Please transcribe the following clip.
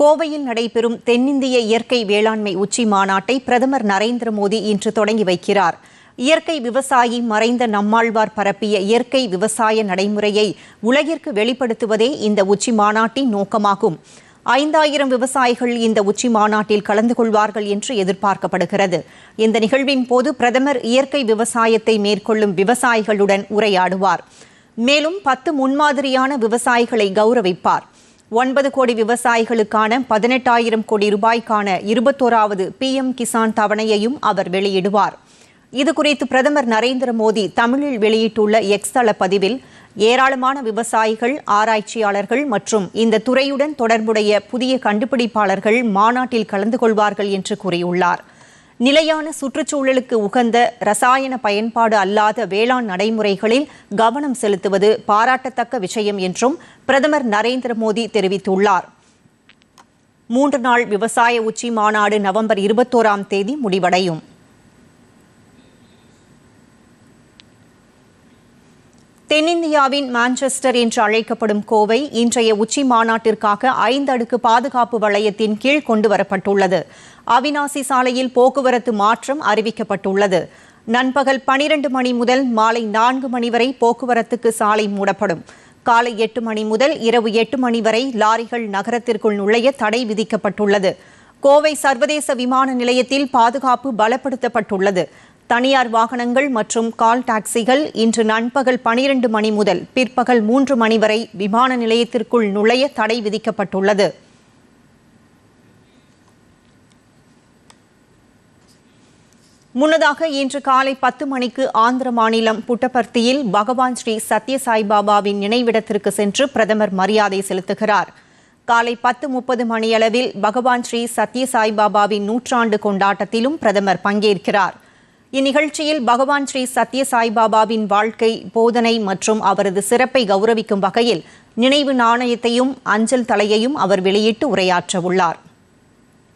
கோவையில் நடைபெறும் தென்னிந்திய இயற்கை வேளாண்மை உச்சி மாநாட்டை பிரதமர் நரேந்திர மோடி இன்று தொடங்கி வைக்கிறார். இயற்கை விவசாயி மறைந்த நம்மாழ்வார் பரப்பிய இயற்கை விவசாய நடைமுறையை உலகிற்கு வெளிப்படுத்துவதே இந்த உச்சி மாநாட்டின் நோக்கமாகும். ஐந்தாயிரம் விவசாயிகள் இந்த உச்சி மாநாட்டில் கலந்து கொள்வார்கள் என்று எதிர்பார்க்கப்படுகிறது. இந்த நிகழ்வின் போது பிரதமர் இயற்கை விவசாயத்தை மேற்கொள்ளும் விவசாயிகளுடன் உரையாடுவார். மேலும் பத்து முன்மாதிரியான விவசாயிகளை கௌரவிப்பார். ஒன்பது கோடி விவசாயிகளுக்கான பதினெட்டாயிரம் கோடி ரூபாய்க்கான இருபத்தோராவது பிஎம் கிசான் தவணையையும் அவர் வெளியிடுவார். இதுகுறித்து பிரதமர் நரேந்திர மோடி தமிழில் வெளியிட்டுள்ள எக்ஸ் தள பதிவில் ஏராளமான விவசாயிகள் ஆராய்ச்சியாளர்கள் மற்றும் இந்த துறையுடன் தொடர்புடைய புதிய கண்டுபிடிப்பாளர்கள் மாநாட்டில் கலந்து கொள்வார்கள் என்று கூறியுள்ளார். நிலையான சுற்றுச்சூழலுக்கு உகந்த ரசாயன பயன்பாடு அல்லாத வேளாண் நடைமுறைகளில் கவனம் செலுத்துவது பாராட்டத்தக்க விஷயம் என்றும் பிரதமர் நரேந்திர மோடி தெரிவித்துள்ளார். மூன்று நாள் விவசாய உச்சி மாநாடு நவம்பர் இருபத்தோராம் தேதி முடிவடையும். தென்னிந்தியாவின் மான்செஸ்டர் என்று அழைக்கப்படும் கோவை இன்றைய உச்சி மாநாட்டிற்காக ஐந்து அடுக்கு பாதுகாப்பு வளையத்தின் கீழ் கொண்டுவரப்பட்டுள்ளது அவினாசி சாலையில் போக்குவரத்து மாற்றம் அறிவிக்கப்பட்டுள்ளது. நண்பகல் பனிரண்டு மணி முதல் மாலை நான்கு மணி வரை போக்குவரத்துக்கு சாலை மூடப்படும். காலை எட்டு மணி முதல் இரவு எட்டு மணி வரை லாரிகள் நகரத்திற்குள் நுழைய தடை விதிக்கப்பட்டுள்ளது. கோவை சர்வதேச விமான நிலையத்தில் பாதுகாப்பு பலப்படுத்தப்பட்டுள்ளது. தனியார் வாகனங்கள் மற்றும் கால் டாக்ஸிகள் இன்று நண்பகல் பனிரண்டு மணி முதல் பிற்பகல் மூன்று மணி வரை விமான நிலையத்திற்குள் நுழைய தடை விதிக்கப்பட்டுள்ளது. முன்னதாக இன்று காலை பத்து மணிக்கு ஆந்திர மாநிலம் புட்டபர்த்தியில் பகவான் ஸ்ரீ சத்ய சாய்பாபாவின் நினைவிடத்திற்கு சென்று பிரதமர் மரியாதை செலுத்துகிறார். காலை பத்து முப்பது மணியளவில் பகவான் ஸ்ரீ சத்ய சாய்பாபாவின் நூற்றாண்டு கொண்டாட்டத்திலும் பிரதமர் பங்கேற்கிறார். இந்நிகழ்ச்சியில் பகவான் ஸ்ரீ சத்ய சாய்பாபாவின் வாழ்க்கை போதனை மற்றும் அவரது சிறப்பை கௌரவிக்கும் வகையில் நினைவு நாணயத்தையும் அஞ்சல் தலையையும் அவர் வெளியிட்டு உரையாற்றவுள்ளார்.